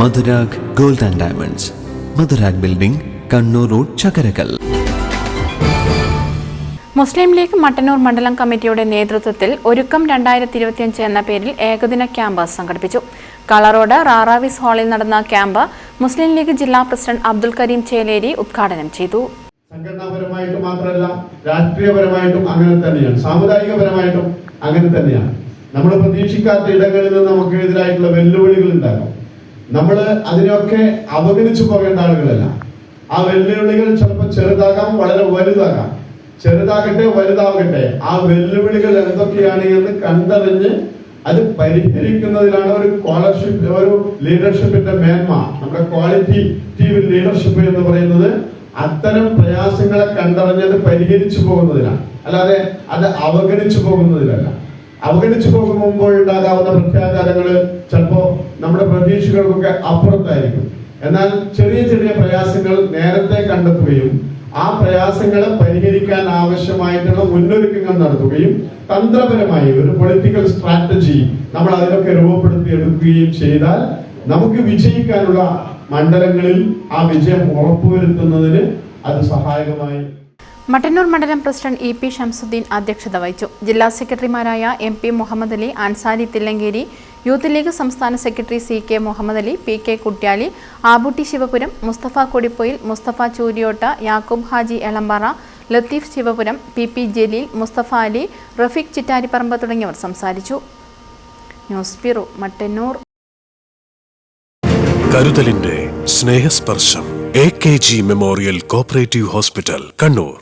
Madhurag gold and diamonds. Madhurag building Kannur road Chakkarakkal. Muslim league Mattannur മണ്ഡലം കമ്മിറ്റിയുടെ നേതൃത്വത്തിൽ ഒരുക്കം രണ്ടായിരത്തി ഇരുപത്തിയഞ്ച് എന്ന പേരിൽ ഏകദിന ക്യാമ്പ് സംഘടിപ്പിച്ചു. കളറോഡ് റാറാവിസ് ഹാളിൽ നടന്ന ക്യാമ്പ് മുസ്ലിം ലീഗ് ജില്ലാ പ്രസിഡന്റ് അബ്ദുൽ കരീം ചേലേരി ഉദ്ഘാടനം ചെയ്തു. സംഘടനാപരമായിട്ടും മാത്രമല്ല രാഷ്ട്രീയപരമായിട്ടും അങ്ങനെ തന്നെയാണ് സാമുദായികപരമായിട്ടും അങ്ങനെ തന്നെയാണ്. നമ്മൾ പ്രതീക്ഷിക്കാത്ത ഇടങ്ങളിൽ നിന്ന് നമുക്ക് എതിരായിട്ടുള്ള വെല്ലുവിളികൾ ഉണ്ടാകും. നമ്മൾ അതിനെയൊക്കെ അവഗണിച്ചു പോകേണ്ട ആളുകളല്ല. ആ വെല്ലുവിളികൾ ചിലപ്പോൾ ചെറുതാകാം വളരെ വലുതാകാം. ചെറുതാകട്ടെ വലുതാകട്ടെ ആ വെല്ലുവിളികൾ എന്തൊക്കെയാണ് എന്ന് കണ്ടറിഞ്ഞ് അത് പരിഹരിക്കുന്നതിലാണ് ഒരു സ്കോളർഷിപ്പ് ഒരു ലീഡർഷിപ്പിന്റെ മേന്മ. നമ്മുടെ ക്വാളിറ്റി ലീഡർഷിപ്പ് എന്ന് പറയുന്നത് അത്തരം പ്രയാസങ്ങളെ കണ്ടറിഞ്ഞത് പരിഹരിച്ചു പോകുന്നതിനാണ് അല്ലാതെ അത് അവഗണിച്ചു പോകുന്നതിലല്ല. അവഗണിച്ചു പോകുമ്പോൾ ഉണ്ടാകാവുന്ന പ്രത്യാഘാതങ്ങൾ ചിലപ്പോ നമ്മുടെ പ്രതീക്ഷകൾക്കൊക്കെ അപ്പുറത്തായിരിക്കും. എന്നാൽ ചെറിയ ചെറിയ പ്രയാസങ്ങൾ നേരത്തെ കണ്ടെത്തുകയും ആ പ്രയാസങ്ങളെ പരിഹരിക്കാൻ ആവശ്യമായിട്ടുള്ള മുന്നൊരുക്കങ്ങൾ നടത്തുകയും തന്ത്രപരമായി ഒരു പൊളിറ്റിക്കൽ സ്ട്രാറ്റജി നമ്മൾ അതിനൊക്കെ രൂപപ്പെടുത്തി എടുക്കുകയും ചെയ്താൽ നമുക്ക് വിജയിക്കാനുള്ള മണ്ഡലങ്ങളിൽ ആ വിജയം ഉറപ്പുവരുത്തുന്നതിന് അത് സഹായകമായി മട്ടന്നൂർ മണ്ഡലം പ്രസിഡന്റ് ഇ പി ഷംസുദ്ദീൻ അധ്യക്ഷത വഹിച്ചു. ജില്ലാ സെക്രട്ടറിമാരായ M P Muhammad Ali Ansari Thillankeri youth league സംസ്ഥാന secretary C K Muhammad Ali P K Kuttyali Abutty Sivapuram Musthafa Kodippoyil Musthafa Chooriyotta Yakoob Haji Elambara Latheef Sivapuram P P Jaleel Musthafa Ali Rafeeq Chittariparamba തുടങ്ങിയവർ സംസാരിച്ചു. News bureau Mattannur. കരുതലിന്റെ Snehasparsham A K G memorial cooperative hospital Kannur.